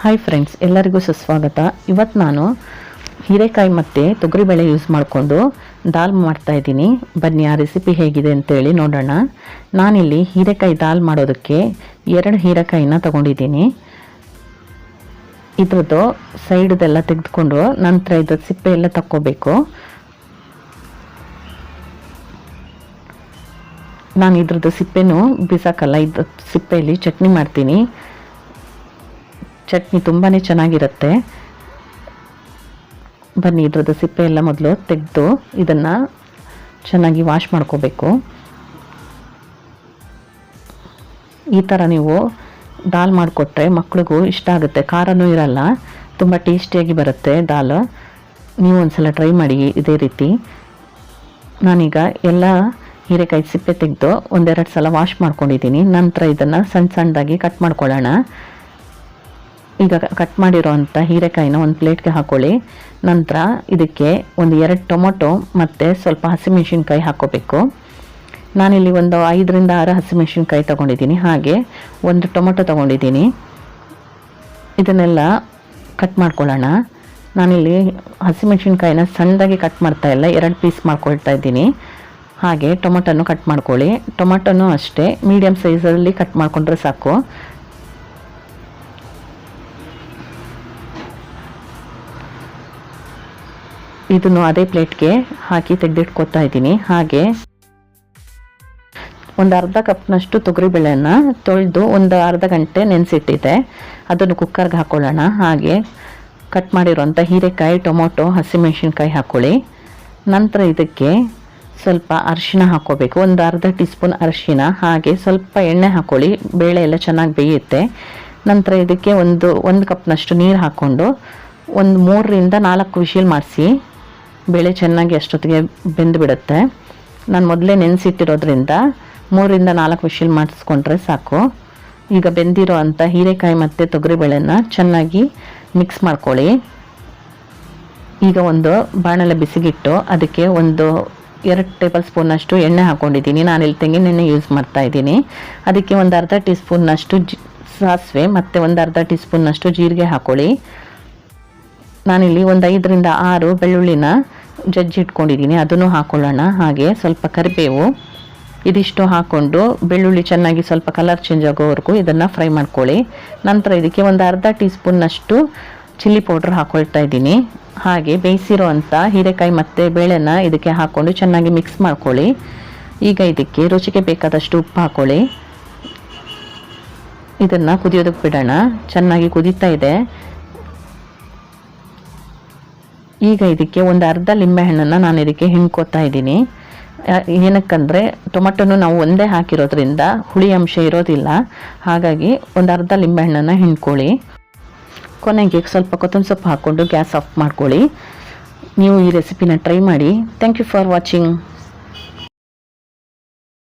Hi friends ಎಲ್ಲರಿಗೂ ಸುಸ್ವಾಗತ. ಇವತ್ತು ನಾನು ಹೀರೆಕಾಯಿ ಮತ್ತು ತೊಗರಿಬೇಳೆ ಯೂಸ್ ಮಾಡಿಕೊಂಡು ದಾಲ್ ಮಾಡ್ತಾ ಇದ್ದೀನಿ. ಬನ್ನಿ, ಆ ರೆಸಿಪಿ ಹೇಗಿದೆ ಅಂತೇಳಿ ನೋಡೋಣ. ನಾನಿಲ್ಲಿ ಹೀರೆಕಾಯಿ ದಾಲ್ ಮಾಡೋದಕ್ಕೆ ಎರಡು ಹೀರೆಕಾಯಿನ ತಗೊಂಡಿದ್ದೀನಿ. ಇದ್ರದ್ದು ಸೈಡ್ದೆಲ್ಲ ತೆಗೆದುಕೊಂಡು ನಂತರ ಇದ್ರ ಸಿಪ್ಪೆ ಎಲ್ಲ ತಕ್ಕೋಬೇಕು. ನಾನು ಇದ್ರದ್ದು ಸಿಪ್ಪೆನೂ ಬಿಸಾಕಲ್ಲ ಇದ್ರ ಸಿಪ್ಪೆಯಲ್ಲಿ ಚಟ್ನಿ ಮಾಡ್ತೀನಿ. ಚಟ್ನಿ ತುಂಬಾ ಚೆನ್ನಾಗಿರುತ್ತೆ. ಬನ್ನಿ, ಇದ್ರದ್ದು ಸಿಪ್ಪೆ ಎಲ್ಲ ಮೊದಲು ತೆಗೆದು ಇದನ್ನು ಚೆನ್ನಾಗಿ ವಾಶ್ ಮಾಡ್ಕೋಬೇಕು. ಈ ಥರ ನೀವು ದಾಲ್ ಮಾಡಿಕೊಟ್ರೆ ಮಕ್ಳಿಗೂ ಇಷ್ಟ ಆಗುತ್ತೆ. ಖಾರನೂ ಇರಲ್ಲ, ತುಂಬ ಟೇಸ್ಟಿಯಾಗಿ ಬರುತ್ತೆ ದಾಲ್. ನೀವು ಒಂದ್ಸಲ ಟ್ರೈ ಮಾಡಿ ಇದೇ ರೀತಿ. ನಾನೀಗ ಎಲ್ಲ ಹೀರೆಕಾಯಿ ಸಿಪ್ಪೆ ತೆಗೆದು ಒಂದೆರಡು ಸಲ ವಾಶ್ ಮಾಡ್ಕೊಂಡಿದ್ದೀನಿ. ನಂತರ ಇದನ್ನು ಸಣ್ಣ ಸಣ್ಣದಾಗಿ ಕಟ್ ಮಾಡ್ಕೊಳ್ಳೋಣ. ಈಗ ಕಟ್ ಮಾಡಿರೋ ಅಂಥ ಹೀರೆಕಾಯಿನ ಒಂದು ಪ್ಲೇಟ್ಗೆ ಹಾಕೊಳ್ಳಿ. ನಂತರ ಇದಕ್ಕೆ ಒಂದು ಎರಡು ಟೊಮೊಟೊ ಮತ್ತು ಸ್ವಲ್ಪ ಹಸಿಮೆಣಸಿನ್ಕಾಯಿ ಹಾಕ್ಕೋಬೇಕು ನಾನಿಲ್ಲಿ ಒಂದು ಐದರಿಂದ ಆರು ಹಸಿಮೆಣಸಿನ್ಕಾಯಿ ತೊಗೊಂಡಿದ್ದೀನಿ. ಹಾಗೆ ಒಂದು ಟೊಮೊಟೊ ತೊಗೊಂಡಿದ್ದೀನಿ. ಇದನ್ನೆಲ್ಲ ಕಟ್ ಮಾಡ್ಕೊಳ್ಳೋಣ. ನಾನಿಲ್ಲಿ ಹಸಿಮೆಣಸಿನ್ಕಾಯಿನ ಸಣ್ಣದಾಗಿ ಕಟ್ ಮಾಡ್ತಾ ಇಲ್ಲ. ಎರಡು ಪೀಸ್ ಮಾಡ್ಕೊಳ್ತಾ ಇದ್ದೀನಿ. ಹಾಗೆ ಟೊಮೊಟೊನು ಕಟ್ ಮಾಡ್ಕೊಳ್ಳಿ. ಟೊಮೊಟೊನು ಅಷ್ಟೇ ಮೀಡಿಯಮ್ ಸೈಜಲ್ಲಿ ಕಟ್ ಮಾಡಿಕೊಂಡ್ರೆ ಸಾಕು. ಇದನ್ನು ಅದೇ ಪ್ಲೇಟ್ಗೆ ಹಾಕಿ ತೆಗೆದಿಟ್ಕೊತಾ ಇದ್ದೀನಿ. ಹಾಗೆ ಒಂದು ಅರ್ಧ ಕಪ್ನಷ್ಟು ತೊಗರಿಬೇಳೆಯನ್ನು ತೊಳೆದು ಒಂದು ಅರ್ಧ ಗಂಟೆ ನೆನೆಸಿಟ್ಟಿದ್ದೆ ಅದನ್ನು ಕುಕ್ಕರ್ಗೆ ಹಾಕ್ಕೊಳ್ಳೋಣ ಹಾಗೆ ಕಟ್ ಮಾಡಿರೋಂಥ ಹೀರೆಕಾಯಿ, ಟೊಮೊಟೊ, ಹಸಿಮೆಣಸಿನ್ಕಾಯಿ ಹಾಕ್ಕೊಳ್ಳಿ ನಂತರ ಇದಕ್ಕೆ ಸ್ವಲ್ಪ ಅರಿಶಿನ ಹಾಕ್ಕೋಬೇಕು. ಒಂದು ಅರ್ಧ ಟೀ ಸ್ಪೂನ್ ಹಾಗೆ ಸ್ವಲ್ಪ ಎಣ್ಣೆ ಹಾಕ್ಕೊಳ್ಳಿ ಬೇಳೆ ಎಲ್ಲ ಚೆನ್ನಾಗಿ ಬೇಯುತ್ತೆ. ನಂತರ ಇದಕ್ಕೆ ಒಂದು ಒಂದು ಕಪ್ನಷ್ಟು ನೀರು ಹಾಕ್ಕೊಂಡು ಒಂದು ಮೂರರಿಂದ ನಾಲ್ಕು ವಿಶಿಲ್ ಮಾಡಿಸಿ ಬೇಳೆ ಚೆನ್ನಾಗಿ ಅಷ್ಟೊತ್ತಿಗೆ ಬೆಂದು ಬಿಡುತ್ತೆ ನಾನು ಮೊದಲೇ ನೆನೆಸಿಟ್ಟಿರೋದ್ರಿಂದ ಮೂರಿಂದ ನಾಲ್ಕು ವಿಷಲ್ ಮಾಡಿಸ್ಕೊಂಡ್ರೆ ಸಾಕು. ಈಗ ಬೆಂದಿರೋ ಅಂಥ ಹೀರೆಕಾಯಿ ಮತ್ತು ತೊಗರಿಬೇಳೆನ ಚೆನ್ನಾಗಿ ಮಿಕ್ಸ್ ಮಾಡ್ಕೊಳ್ಳಿ. ಈಗ ಒಂದು ಬಾಣಲೆ ಬಿಸಿಗಿಟ್ಟು, ಅದಕ್ಕೆ ಒಂದು ಎರಡು ಟೇಬಲ್ ಸ್ಪೂನಷ್ಟು ಎಣ್ಣೆ ಹಾಕ್ಕೊಂಡಿದ್ದೀನಿ ನಾನಿಲ್ಲಿ ತೆಂಗಿನೆಣ್ಣೆ ಯೂಸ್ ಮಾಡ್ತಾ ಇದ್ದೀನಿ. ಅದಕ್ಕೆ ಒಂದು ಅರ್ಧ ಟೀ ಸ್ಪೂನ್ನಷ್ಟು ಜಿ, ಸಾಸಿವೆ ಮತ್ತು ಒಂದು ಅರ್ಧ ಟೀ ಸ್ಪೂನ್ನಷ್ಟು ಜೀರಿಗೆ ಹಾಕ್ಕೊಳ್ಳಿ ನಾನಿಲ್ಲಿ ಒಂದು ಐದರಿಂದ ಆರು ಬೆಳ್ಳುಳ್ಳಿನ ಜಜ್ಜಿ ಇಟ್ಕೊಂಡಿದ್ದೀನಿ, ಅದನ್ನು ಹಾಕೊಳ್ಳೋಣ. ಹಾಗೆ ಸ್ವಲ್ಪ ಕರಿಬೇವು ಇದಿಷ್ಟು ಹಾಕ್ಕೊಂಡು ಬೆಳ್ಳುಳ್ಳಿ ಚೆನ್ನಾಗಿ ಸ್ವಲ್ಪ ಕಲರ್ ಚೇಂಜ್ ಆಗೋವರೆಗೂ ಇದನ್ನು ಫ್ರೈ ಮಾಡ್ಕೊಳ್ಳಿ. ನಂತರ ಇದಕ್ಕೆ ಒಂದು ಅರ್ಧ ಟೀ ಸ್ಪೂನ್ನಷ್ಟು ಚಿಲ್ಲಿ ಪೌಡ್ರ್ ಹಾಕ್ಕೊಳ್ತಾ ಇದ್ದೀನಿ. ಹಾಗೆ ಬೇಯಿಸಿರೋ ಅಂಥ ಹೀರೆಕಾಯಿ ಮತ್ತು ಬೇಳೆನ ಇದಕ್ಕೆ ಹಾಕ್ಕೊಂಡು ಚೆನ್ನಾಗಿ ಮಿಕ್ಸ್ ಮಾಡ್ಕೊಳ್ಳಿ. ಈಗ ಇದಕ್ಕೆ ರುಚಿಗೆ ಬೇಕಾದಷ್ಟು ಉಪ್ಪು ಹಾಕ್ಕೊಳ್ಳಿ ಇದನ್ನು ಕುದಿಯೋದಕ್ಕೆ ಬಿಡೋಣ. ಚೆನ್ನಾಗಿ ಕುದೀತಾ ಇದೆ. ಈಗ ಇದಕ್ಕೆ ಒಂದು ಅರ್ಧ ಲಿಂಬೆಹಣ್ಣನ್ನು ನಾನು ಇದಕ್ಕೆ ಹಿಂಡ್ಕೋತಾ ಇದ್ದೀನಿ. ಏನಕ್ಕಂದರೆ ಟೊಮೆಟೊನು ನಾವು ಒಂದೇ ಹಾಕಿರೋದ್ರಿಂದ ಹುಳಿ ಅಂಶ ಇರೋದಿಲ್ಲ. ಹಾಗಾಗಿ ಒಂದು ಅರ್ಧ ಲಿಂಬೆಹಣ್ಣನ್ನು ಹಿಂಡ್ಕೊಳ್ಳಿ. ಕೊನೆಗೆ ಸ್ವಲ್ಪ ಕೊತ್ತಂಬರಿ ಸೊಪ್ಪು ಹಾಕ್ಕೊಂಡು ಗ್ಯಾಸ್ ಆಫ್ ಮಾಡ್ಕೊಳ್ಳಿ. ನೀವು ಈ ರೆಸಿಪಿನ ಟ್ರೈ ಮಾಡಿ. Thank you for watching